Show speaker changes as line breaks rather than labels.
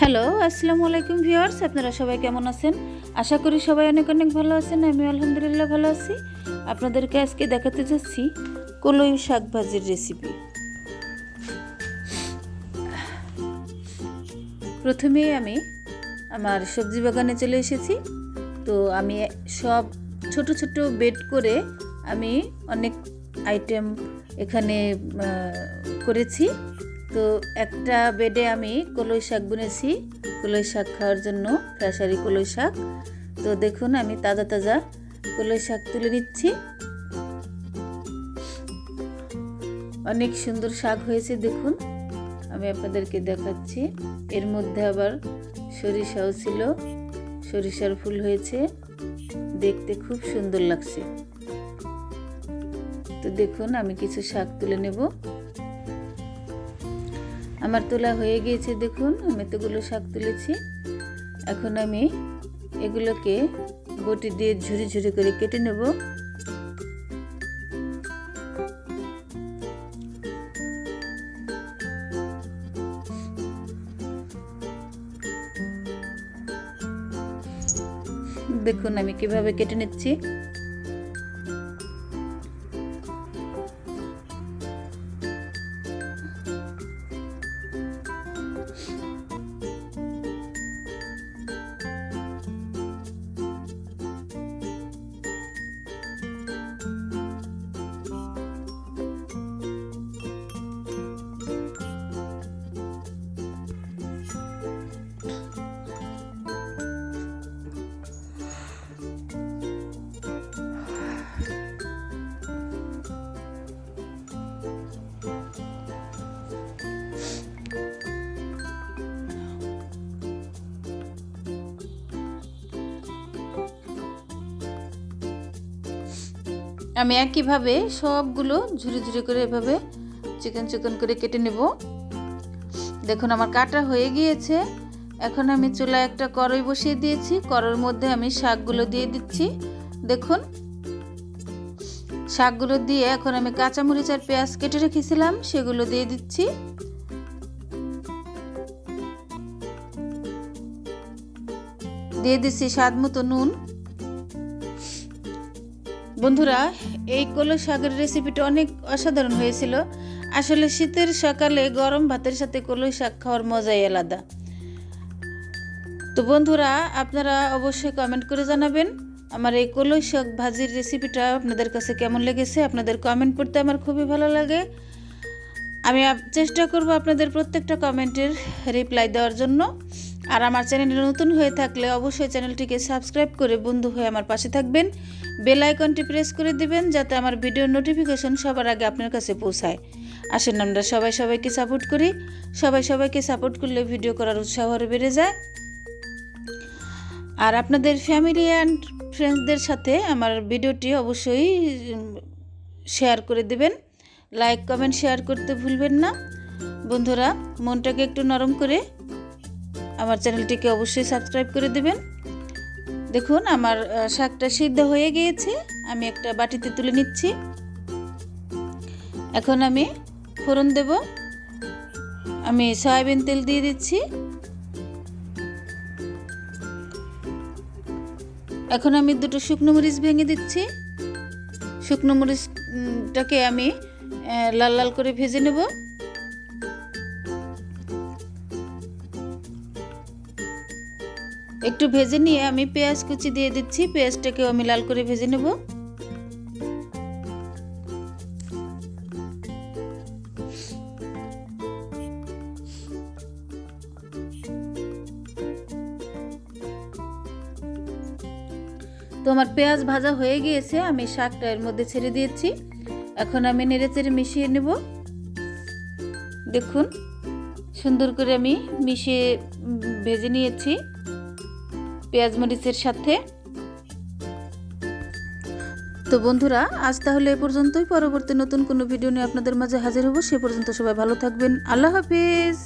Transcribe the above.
Hello আসসালামু আলাইকুম viewers আপনারা সবাই কেমন আছেন? আশা করি সবাই অনেক অনেক ভালো আছেন, আমি আলহামদুলিল্লাহ ভালো আছি। আপনাদেরকে আজকে দেখাতে যাচ্ছি কলই শাক ভাজির রেসিপি প্রথমেই আমি আমার সবজি বাগানে চলে এসেছি। তো আমি সব ছোট ছোট বেড করে আমি অনেক আইটেম এখানে করেছি। তো একটা বেডে আমি কলই শাক বুনেছি। কলই শাক খাওয়ার জন্য ফ্রেশারি কলই শাক। তো দেখুন, আমি তাজা তাজা কলই শাক তুলে নিচ্ছি। অনেক সুন্দর শাক হয়েছে, দেখুন। আমি আপনাদেরকে দেখাচ্ছি। এর মধ্যে আবার সরিষাও ছিল। সরিষার ফুল হয়েছে। দেখতে খুব সুন্দর লাগছে। তো দেখুন, আমি কিছু শাক তুলে নেব। আমার তোলা হয়ে গিয়েছে, দেখুন, আমি এতগুলো শাক তুলেছি। এখন আমি এগুলোকে বটি দিয়ে ঝুরি ঝুরি করে কেটে নেব। দেখুন আমি কীভাবে কেটে নিচ্ছি। আমি একইভাবে সবগুলো ঝুরি ঝুরি করে এভাবে চিকন চিকন করে কেটে নেব। দেখুন, আমার কাটা হয়ে গিয়েছে। এখন আমি চুলায় একটা কড়াই বসিয়ে দিয়েছি। কড়ার মধ্যে আমি শাকগুলো দিয়ে দিচ্ছি। দেখুন, শাকগুলো দিয়ে এখন আমি কাঁচামরিচ আর পেঁয়াজ কেটে রেখেছিলাম, সেগুলো দিয়ে দিচ্ছি। দিয়ে দিচ্ছি স্বাদ মতো নুন। বন্ধুরা, এই কলো শাকের রেসিপিটা অনেক অসাধারণ হয়েছিল। আসলে শীতের সকালে গরম ভাতের সাথে কলই শাক খাওয়ার মজাই আলাদা। তো বন্ধুরা, আপনারা অবশ্যই কমেন্ট করে জানাবেন, আমার এই কলই শাক ভাজির রেসিপিটা আপনাদের কাছে কেমন লেগেছে? আপনাদের কমেন্ট পড়তে আমার খুবই ভালো লাগে। আমি চেষ্টা করব আপনাদের প্রত্যেকটা কমেন্টের রিপ্লাই দেওয়ার জন্য। আর আমার চ্যানেলে নতুন হয়ে থাকলে অবশ্যই চ্যানেলটিকে সাবস্ক্রাইব করে বন্ধু হয়ে আমার পাশে থাকবেন। বেল আইকনটি প্রেস করে দিবেন যাতে আমার ভিডিওর নোটিফিকেশন সবার আগে আপনার কাছে পৌঁছায়। আসেন আমরা সবাই সবাইকে সাপোর্ট করি। সবাই সবাইকে সাপোর্ট করলে ভিডিও করার উৎসাহ আরও বেড়ে যায়। আর আপনাদের ফ্যামিলি অ্যান্ড ফ্রেন্ডসদের সাথে আমার ভিডিওটি অবশ্যই শেয়ার করে দেবেন। লাইক, কমেন্ট, শেয়ার করতে ভুলবেন না। বন্ধুরা, মনটাকে একটু নরম করে আমার চ্যানেলটিকে অবশ্যই সাবস্ক্রাইব করে দেবেন। দেখুন, আমার শাকটা সিদ্ধ হয়ে গিয়েছে। আমি একটা বাটিতে তুলে নিচ্ছি। এখন আমি ফোড়ন দেব। আমি সয়াবিন তেল দিয়ে দিচ্ছি। এখন আমি দুটো শুকনো মরিচ ভেঙে দিচ্ছি। শুকনো মরিচটাকে আমি লাল লাল করে ভেজে নেব। একটু ভেজে নিয়ে আমি পেঁয়াজ কুচি দিয়ে দিচ্ছি। পেঁয়াজটাকেও আমি লাল করে ভেজে নেব। তো আমার পেঁয়াজ ভাজা হয়ে গিয়েছে, আমি শাকটা এর মধ্যে ছেড়ে দিয়েছি। এখন আমি নেড়ে চেড়ে মিশিয়ে নেব। দেখুন, সুন্দর করে আমি মিশিয়ে ভেজে নিয়েছি। পেঁয়াজ মরিচের সাথে। তো বন্ধুরা, আজ তাহলে এ পর্যন্তই। পরবর্তী নতুন কোনো ভিডিও নিয়ে আপনাদের মাঝে হাজির হব। সে পর্যন্ত সবাই ভালো থাকবেন। আল্লাহ হাফিজ।